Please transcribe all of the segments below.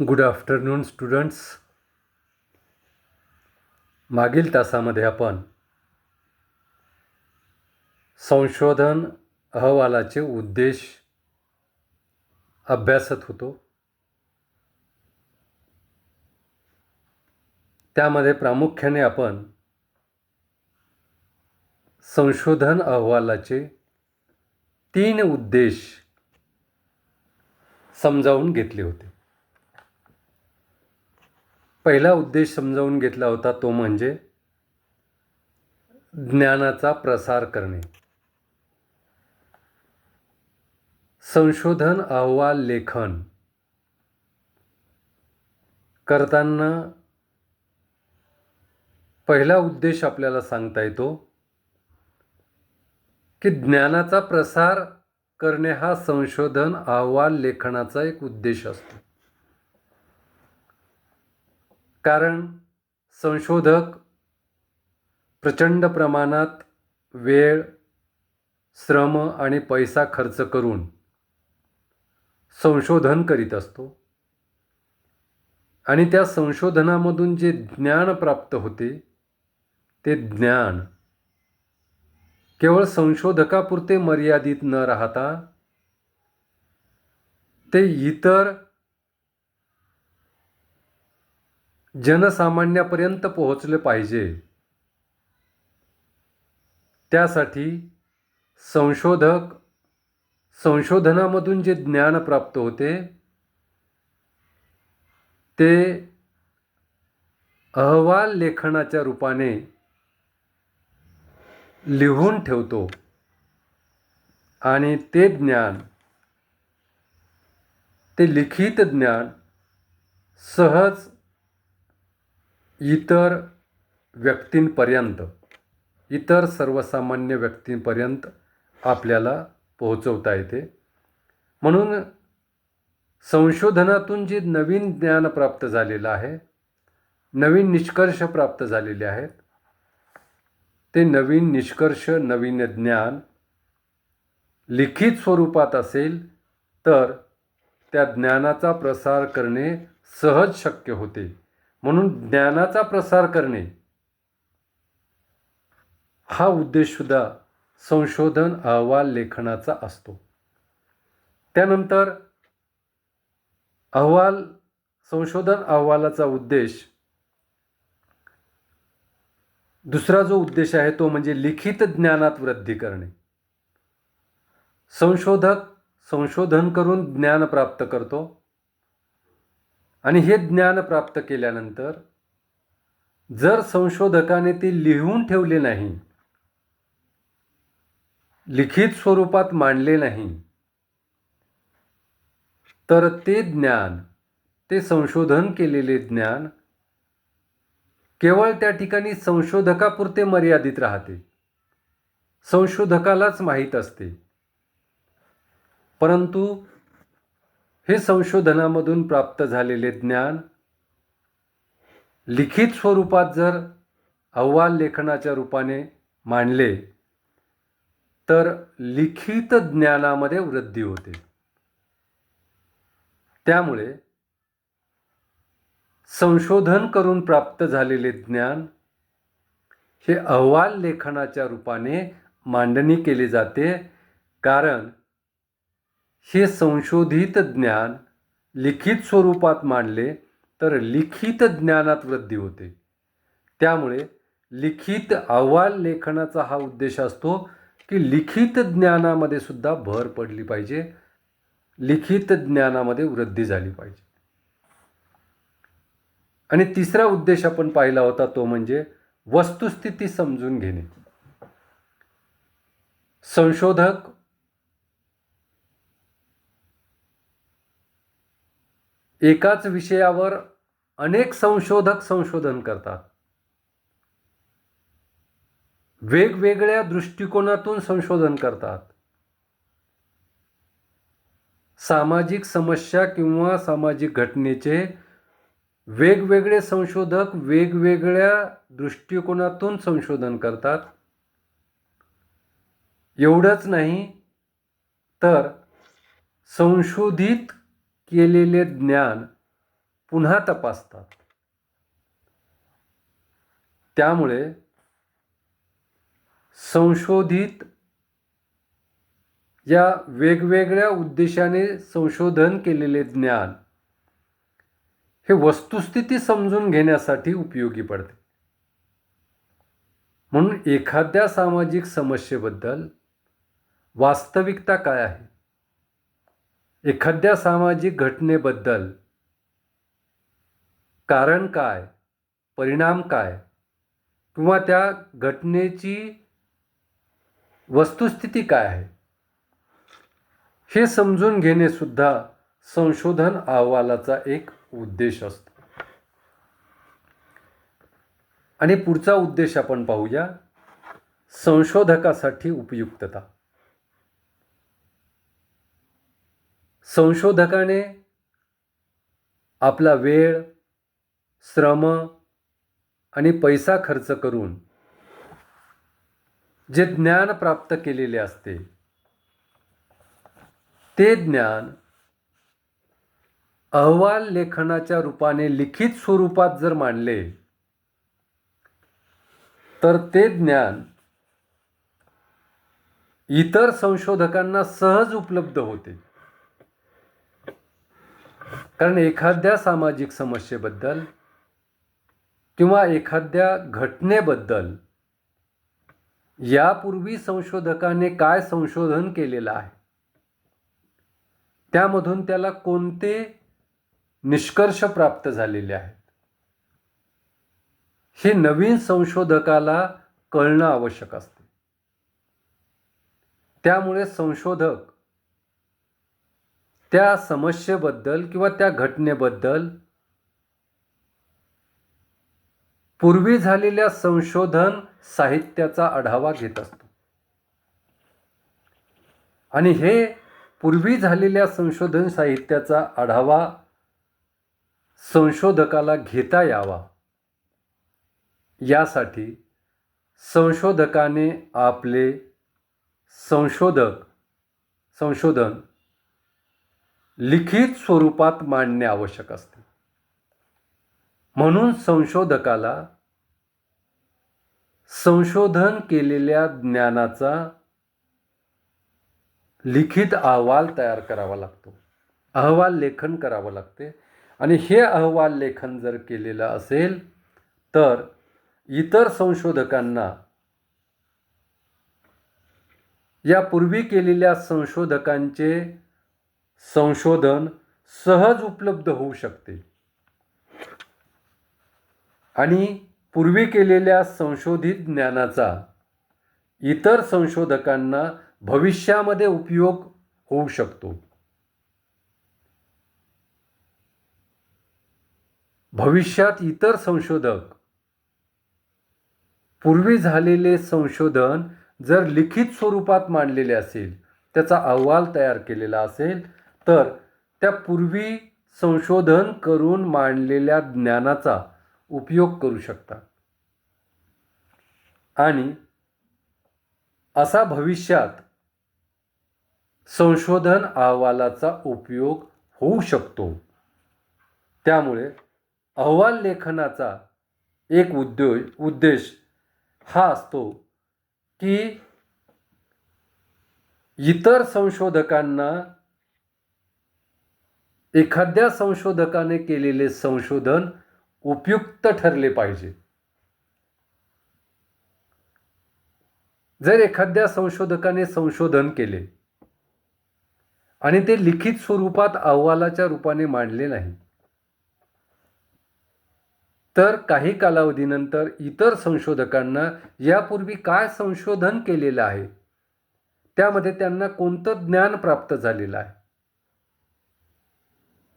Good afternoon students मागील तासामध्ये आपण संशोधन अहवालाचे उद्देश अभ्यासत होतो. त्यामध्ये प्रामुख्याने आपण संशोधन अहवालाचे तीन उद्देश समजावून घेतले होते. पहिला उद्देश समजावून घेतला होता तो म्हणजे ज्ञानाचा प्रसार करणे. संशोधन अहवाल लेखन करताना पहिला उद्देश आपल्याला सांगता येतो की ज्ञानाचा प्रसार करणे हा संशोधन अहवाल लेखनाचा एक उद्देश असतो. कारण संशोधक प्रचंड प्रमाणात वेळ श्रम आणि पैसा खर्च करून संशोधन करीत असतो. आणि त्या संशोधनामधून जे ज्ञान प्राप्त होते ते ज्ञान केवळ संशोधकापुरते मर्यादित न राहता ते इतर जनसामान्यापर्यंत पोहोचले पाहिजे. त्यासाठी संशोधक संशोधनामधून जे ज्ञान प्राप्त होते ते अहवाल लेखनाच्या रूपाने लिहून ठेवतो आणि ते ज्ञान ते लिखित ज्ञान सहज इतर व्यक्तींपर्यंत इतर सर्वसामान्य व्यक्तींपर्यंत आपल्याला पोहोचवता येते. म्हणून संशोधनातून जे नवीन ज्ञान प्राप्त झालेलं आहे नवीन निष्कर्ष प्राप्त झालेले आहेत ते नवीन निष्कर्ष नवीन ज्ञान लिखित स्वरूपात असेल तर त्या ज्ञानाचा प्रसार करणे सहज शक्य होते. म्हणून ज्ञानाचा प्रसार करणे हा उद्देशसुद्धा संशोधन अहवाल लेखनाचा असतो. त्यानंतर अहवाल संशोधन अहवालाचा उद्देश दुसरा जो उद्देश आहे तो म्हणजे लिखित ज्ञानात वृद्धी करणे. संशोधक संशोधन करून ज्ञान प्राप्त करतो. आणि हे ज्ञान प्राप्त केल्यानंतर जर संशोधकाने ते लिहून ठेवले नाही लिखित स्वरूपात मांडले नाही तर ते ज्ञान ते संशोधन केलेले ज्ञान केवळ त्या ठिकाणी संशोधकापुरते मर्यादित राहते. संशोधकालाच माहीत असते. परंतु हे संशोधनामधून प्राप्त झालेले ज्ञान लिखित स्वरूपात जर अहवाल लेखनाच्या रूपाने मांडले तर लिखित ज्ञानामध्ये वृद्धी होते. त्यामुळे संशोधन करून प्राप्त झालेले ज्ञान हे अहवाल लेखनाच्या रूपाने मांडणी केली जाते कारण हे संशोधित ज्ञान लिखित स्वरूपात मांडले तर लिखित ज्ञानात वृद्धी होते. त्यामुळे लिखित अहवाल लेखनाचा हा उद्देश असतो की लिखित ज्ञानामध्ये सुद्धा भर पडली पाहिजे. लिखित ज्ञानामध्ये वृद्धी झाली पाहिजे. आणि तिसरा उद्देश आपण पाहिला होता तो म्हणजे वस्तुस्थिती समजून घेणे. संशोधक एकाच विषयावर अनेक संशोधक संशोधन करतात. वेगवेगळ्या दृष्टिकोनातून संशोधन करतात. सामाजिक समस्या किंवा सामाजिक घटनेचे वेगवेगळे संशोधक वेगवेगळ्या दृष्टिकोनातून संशोधन करतात. एवढंच नाही तर संशोधित केलेले ज्ञान पुन्हा तपासतात. त्यामुळे संशोधित या वेगवेगळ्या उद्देशाने संशोधन केलेले ज्ञान हे वस्तुस्थिती समजून घेण्यासाठी उपयोगी पडते. म्हणून एखाद्या सामाजिक समस्येबद्दल वास्तविकता काय आहे? एखाद्या सामाजिक घटनेबद्दल कारण काय परिणाम काय किंवा त्या घटनेची वस्तुस्थिती काय आहे हे समजून घेणे सुद्धा संशोधन अहवालाचा एक उद्देश असतो. आणि पुढचा उद्देश आपण पाहूया संशोधकासाठी उपयुक्तता. संशोधकाने आपला वेळ श्रम आणि पैसा खर्च करून जे ज्ञान प्राप्त केलेले असते ते ज्ञान अहवाल लेखनाच्या रूपाने लिखित स्वरूपात जर मांडले तर ते ज्ञान इतर संशोधकांना सहज उपलब्ध होते. कारण एखाद्या सामाजिक समस्येबद्दल किंवा एखाद्या घटनेबद्दल यापूर्वी संशोधकाने काय संशोधन केलेलं आहे त्यामधून त्याला कोणते निष्कर्ष प्राप्त झालेले आहेत हे नवीन संशोधकाला कळणं आवश्यक असते. त्यामुळे संशोधक त्या समस्येबद्दल किंवा त्या घटनेबद्दल पूर्वी झालेल्या संशोधन साहित्याचा आढावा घेत असतो. आणि हे पूर्वी झालेल्या संशोधन साहित्याचा आढावा संशोधकाला घेता यावा. यासाठी संशोधकाने आपले संशोधक संशोधन लिखित स्वरूपात मांडणे आवश्यक असते. म्हणून संशोधकाला संशोधन केलेल्या ज्ञानाचा लिखित अहवाल तयार करावा लागतो. अहवाल लेखन करावं लागते. आणि हे अहवाल लेखन जर केलेलं असेल तर इतर संशोधकांना यापूर्वी केलेल्या संशोधकांचे संशोधन सहज उपलब्ध होऊ शकते. आणि पूर्वी केलेल्या संशोधित ज्ञानाचा इतर संशोधकांना भविष्यामध्ये उपयोग होऊ शकतो. भविष्यात इतर संशोधक पूर्वी झालेले संशोधन जर लिखित स्वरूपात मांडलेले असेल त्याचा अहवाल तयार केलेला असेल तर त्या पूर्वी संशोधन करून मांडलेल्या ज्ञानाचा उपयोग करू शकतात. आणि असा भविष्यात संशोधन अहवालाचा उपयोग होऊ शकतो. त्यामुळे अहवाल लेखनाचा एक उद्योग उद्देश हा असतो की इतर संशोधकांना एखाद्या संशोधकाने केलेले संशोधन उपयुक्त ठरले पाहिजे. जर एखाद्या संशोधकाने संशोधन केले आणि ते लिखित स्वरूपात अहवालाच्या रूपाने मांडले नाही तर काही कालावधीनंतर इतर संशोधकांना यापूर्वी काय संशोधन केलेलं आहे त्यामध्ये त्यांना कोणतं ज्ञान प्राप्त झालेलं आहे?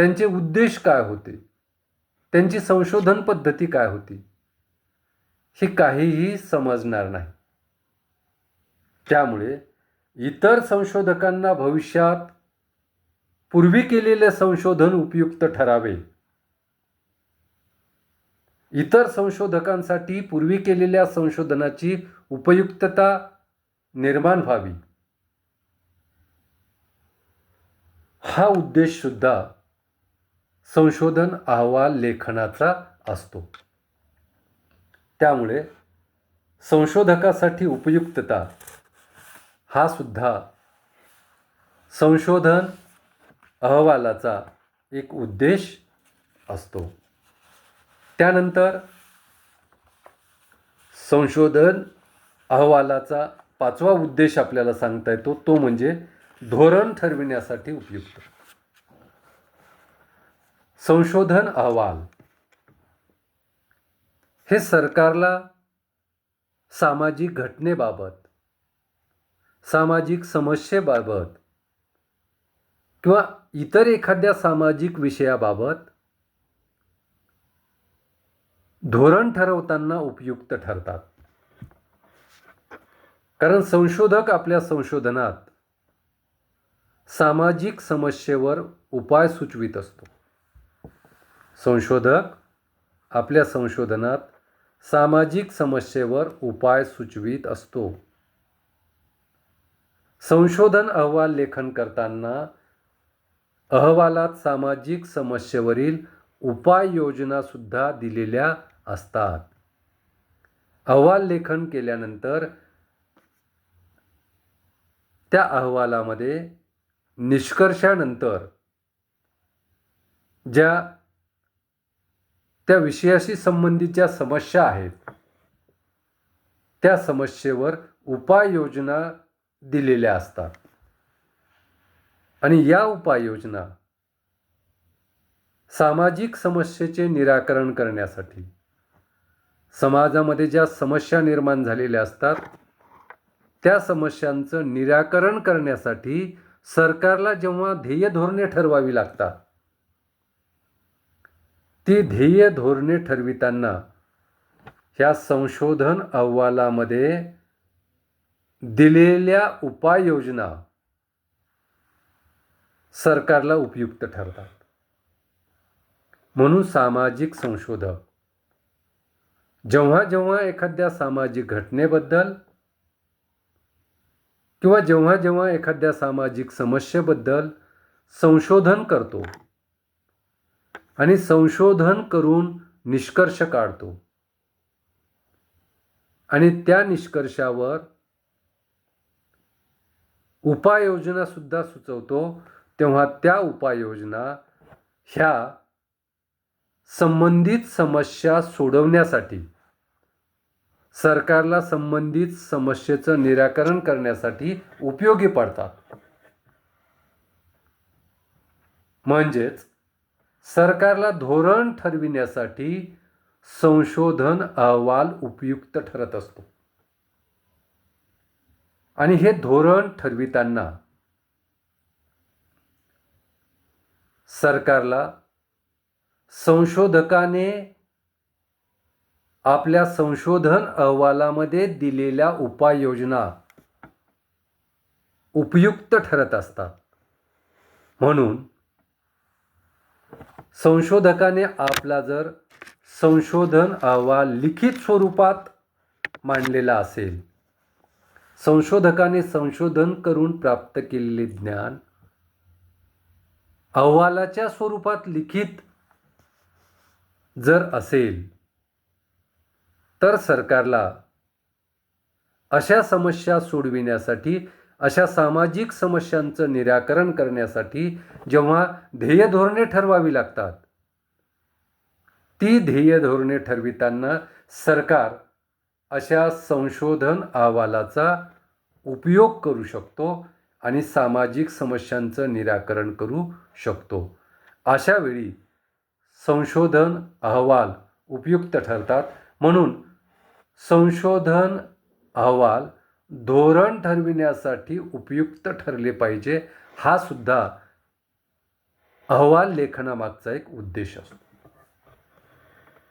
त्यांचे उद्देश काय होते? त्यांची संशोधन पद्धती काय होती? हे काहीही समजणार नाही. त्यामुळे इतर संशोधकांना भविष्यात पूर्वी केलेले संशोधन उपयुक्त ठरावे. इतर संशोधकांसाठी पूर्वी केलेल्या संशोधनाची उपयुक्तता निर्माण व्हावी. हा उद्देश सुद्धा संशोधन अहवाल लेखनाचा असतो. त्यामुळे संशोधकासाठी उपयुक्तता हा सुद्धा संशोधन अहवालाचा एक उद्देश असतो. त्यानंतर संशोधन अहवालाचा पाचवा उद्देश आपल्याला सांगता येतो तो म्हणजे धोरण ठरविण्यासाठी उपयुक्त. संशोधन अहवाल. हे सरकारला सामाजिक घटनेबाबत सामाजिक समस्येबाबत किंवा इतर एखाद्या सामाजिक विषयाबाबत धोरण ठरवताना उपयुक्त ठरतात. कारण संशोधक आपल्या संशोधनात सामाजिक समस्येवर उपाय सुचवित असतो. संशोधक आपल्या संशोधनात सामाजिक समस्येवर उपाय सुचवित असतो. संशोधन अहवाल लेखन करताना अहवालात सामाजिक समस्येवरील उपाययोजनासुद्धा दिलेल्या असतात. अहवाल लेखन केल्यानंतर त्या अहवालामध्ये निष्कर्षानंतर ज्या त्या विषयाशी संबंधित ज्या समस्या आहेत. त्या समस्येवर उपाययोजना दिलेल्या असतात. आणि या उपाययोजना सामाजिक समस्येचे निराकरण करण्यासाठी समाजामध्ये ज्या समस्या निर्माण झालेल्या असतात त्या समस्यांचं निराकरण करण्यासाठी सरकारला जेव्हा ध्येय धोरणे ठरवावी लागतात ती ध्येय धोरणे ठरविताना ह्या संशोधन अहवालामध्ये दिलेल्या उपाययोजना सरकारला उपयुक्त ठरतात. म्हणून सामाजिक संशोधक जेव्हा जेव्हा एखाद्या सामाजिक घटनेबद्दल किंवा जेव्हा जेव्हा एखाद्या सामाजिक समस्येबद्दल संशोधन करतो आणि संशोधन करून निष्कर्ष काढतो. आणि त्या निष्कर्षावर उपाययोजना सुद्धा सुचवतो. तेव्हा त्या उपाययोजना ह्या संबंधित समस्या सोडवण्यासाठी सरकारला संबंधित समस्येचं निराकरण करण्यासाठी उपयोगी पडतात. म्हणजेच सरकारला धोरण ठरविण्यासाठी संशोधन अहवाल उपयुक्त ठरत असतो. आणि हे धोरण ठरविताना सरकारला संशोधकाने आपल्या संशोधन अहवालामध्ये दिलेल्या उपाययोजना उपयुक्त ठरत असतात. म्हणून संशोधकाने आपला जर संशोधन अहवाल लिखित स्वरूपात मांडलेला असेल संशोधकाने संशोधन करून प्राप्त केलेले ज्ञान अहवालाच्या स्वरूपात लिखित जर असेल तर सरकारला अशा समस्या सोडविण्यासाठी अशा सामाजिक समस्यांचं निराकरण करण्यासाठी जेव्हा ध्येय धोरणे ठरवावी लागतात ती ध्येय धोरणे ठरविताना सरकार अशा संशोधन अहवालाचा उपयोग करू शकतो आणि सामाजिक समस्यांचं निराकरण करू शकतो. अशा वेळी संशोधन अहवाल उपयुक्त ठरतात. म्हणून संशोधन अहवाल धोरण ठरविण्यासाठी उपयुक्त ठरले पाहिजे हा सुद्धा अहवाल लेखनामागचा एक उद्देश असतो.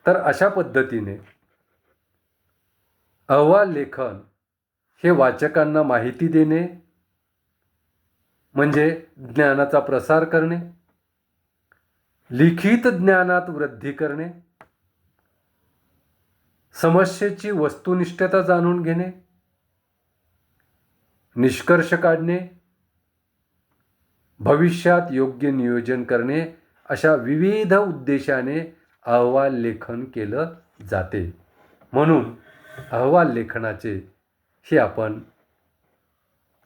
तर अशा पद्धतीने अहवाल लेखन हे वाचकांना माहिती देणे म्हणजे ज्ञानाचा प्रसार करणे लिखित ज्ञानात वृद्धी करणे समस्येची वस्तुनिष्ठता जाणून घेणे निष्कर्ष काढणे भविष्यात योग्य नियोजन करणे अशा विविध उद्देशाने अहवाल लेखन केलं जाते. म्हणून अहवाल लेखनाचे हे आपण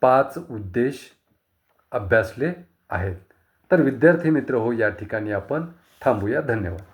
पाच उद्देश अभ्यासले आहेत. तर विद्यार्थी मित्र हो या ठिकाणी आपण थांबूया. धन्यवाद.